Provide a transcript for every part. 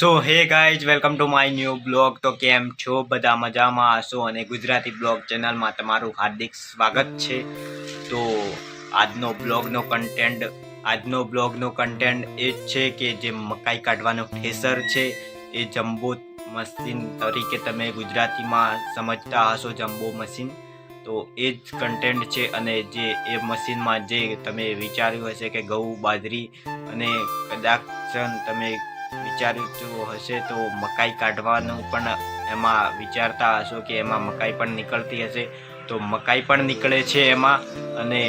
So hey guys welcome to my new blog તો કેમ છો? બધા મજામાં હશો? અને ગુજરાતી બ્લોગ ચેનલમાં તમારું હાર્દિક સ્વાગત છે. તો આજનો બ્લોગનો કન્ટેન્ટ આજનો બ્લોગનો કન્ટેન્ટ એ જ છે કે જે મકાઈ કાઢવાનો ઠેસર છે. એ જમ્બો મશીન તરીકે તમે ગુજરાતીમાં સમજતા હશો, જમ્બો મશીન. તો એ જ કન્ટેન્ટ છે અને જે એ મશીનમાં જે તમે વિચાર્યું હશે કે ઘઉં, બાજરી અને કદાચ તમે વિચાર્યું હશે તો મકાઈ કાઢવાનું પણ એમાં વિચારતા હશો કે એમાં મકાઈ પણ નીકળતી હશે. તો મકાઈ પણ નીકળે છે એમાં અને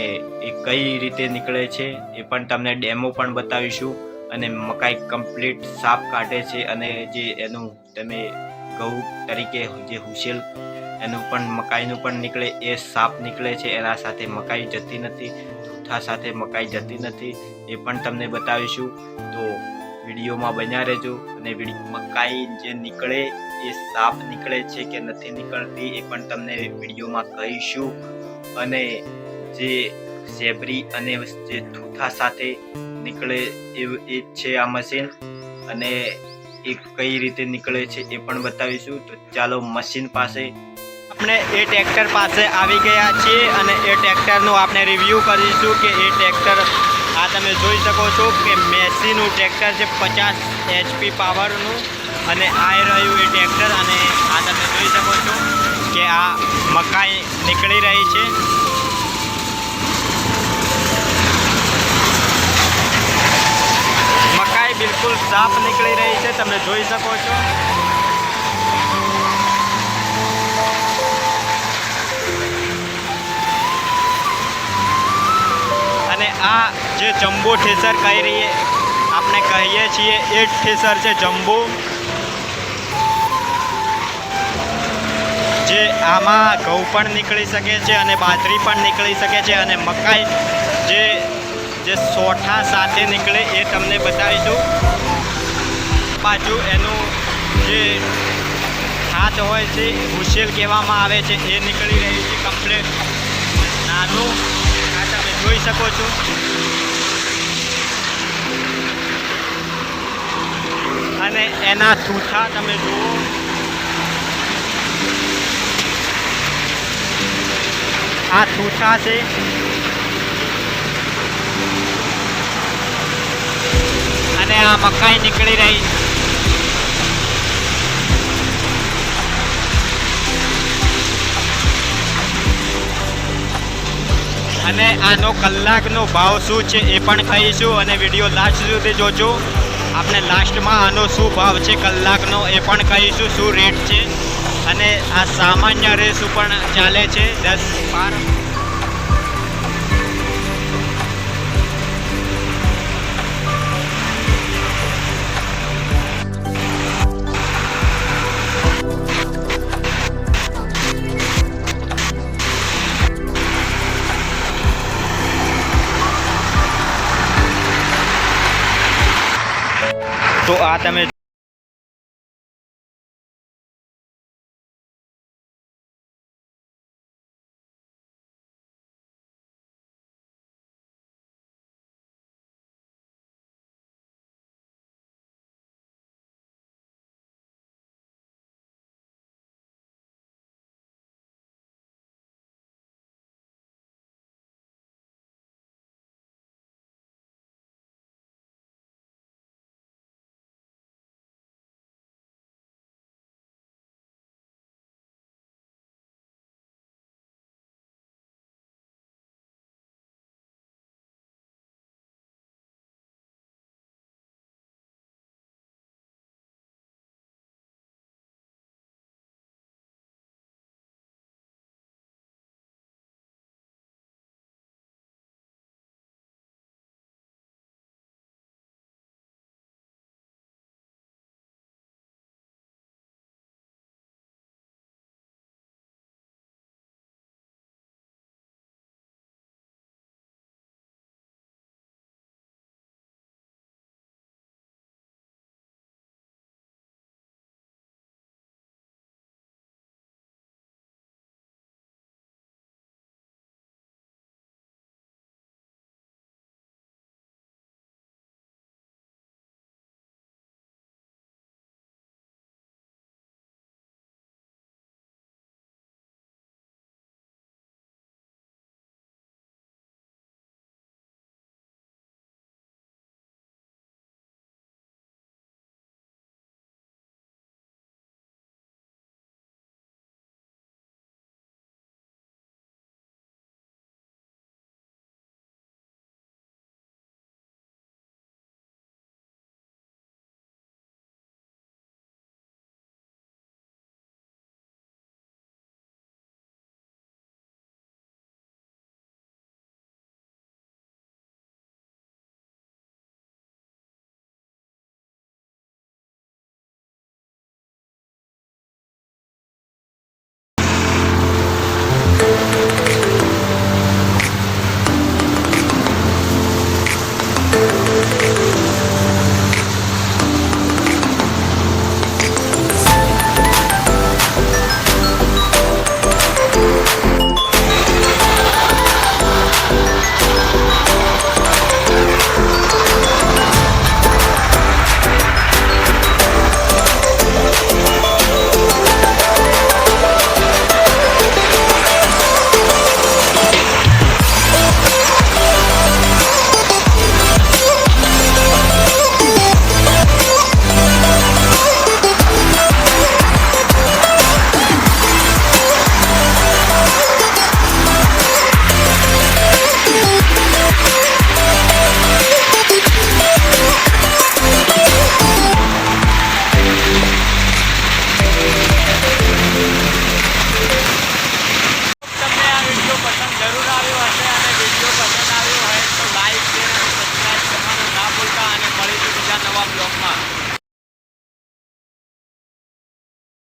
એ કઈ રીતે નીકળે છે એ પણ તમને ડેમો પણ બતાવીશું. અને મકાઈ કમ્પ્લીટ સાફ કાઢે છે અને જે એનું તમે ઘઉં તરીકે જે હુસેલ એનું પણ મકાઈનું પણ નીકળે, એ સાફ નીકળે છે. એના સાથે મકાઈ જતી નથી જૂઠા સાથે મકાઈ જતી નથી, એ પણ તમને બતાવીશું. તો વિડીયોમાં બન્યા રહેજો અને વિડીયોમાં કાંઈ જે નીકળે એ સાફ નીકળે છે કે નથી નીકળતી એ પણ તમને વિડીયોમાં કહીશું. અને જે સેબરી અને જે થૂથા સાથે નીકળે એ છે આ મશીન અને એ કઈ રીતે નીકળે છે એ પણ બતાવીશું. તો ચાલો મશીન પાસે આપણે એ ટ્રેક્ટર પાસે આવી ગયા છીએ અને એ ટ્રેક્ટરનું આપણે રિવ્યૂ કરીશું કે એ ટ્રેક્ટર આ તમે જોઈ શકો છો કે મેસીનું ટ્રેક્ટર છે પચાસ એચપી પાવરનું અને આ રહ્યું એ ટ્રેક્ટર અને આ તમે જોઈ શકો છો કે આ મકાઈ નીકળી રહી છે. મકાઈ બિલકુલ સાફ નીકળી રહી છે, તમે જોઈ શકો છો. જે જમ્બો ઠેસર કહી રહીએ, આપણે કહીએ છીએ એ જ ઠેસર છે જમ્બો જે આમાં ઘઉં પણ નીકળી શકે છે અને બાજરી પણ નીકળી શકે છે અને મકાઈ જે જે સોઠા સાથે નીકળે એ તમને બતાવીશું. બાજુ એનું જે હાથ હોય છે હુશેલ કહેવામાં આવે છે, એ નીકળી રહી છે કમ્પ્લેટ. નાનું, આ તમે જોઈ શકો છો. અને એના સૂથા તમે જુઓ. આ સૂથા છે. અને આ મકાઈ નીકળી રહી અને આનો કલાકનો ભાવ શું છે એ પણ કહીશું અને વીડિયો લાસ્ટ સુધી જોજો. આપણે લાસ્ટમાં આનો શું ભાવ છે કલાકનો એ પણ કહીશું શું રેટ છે. અને આ સામાન્ય રેસ પણ ચાલે છે. દસ બાર તો આ તમે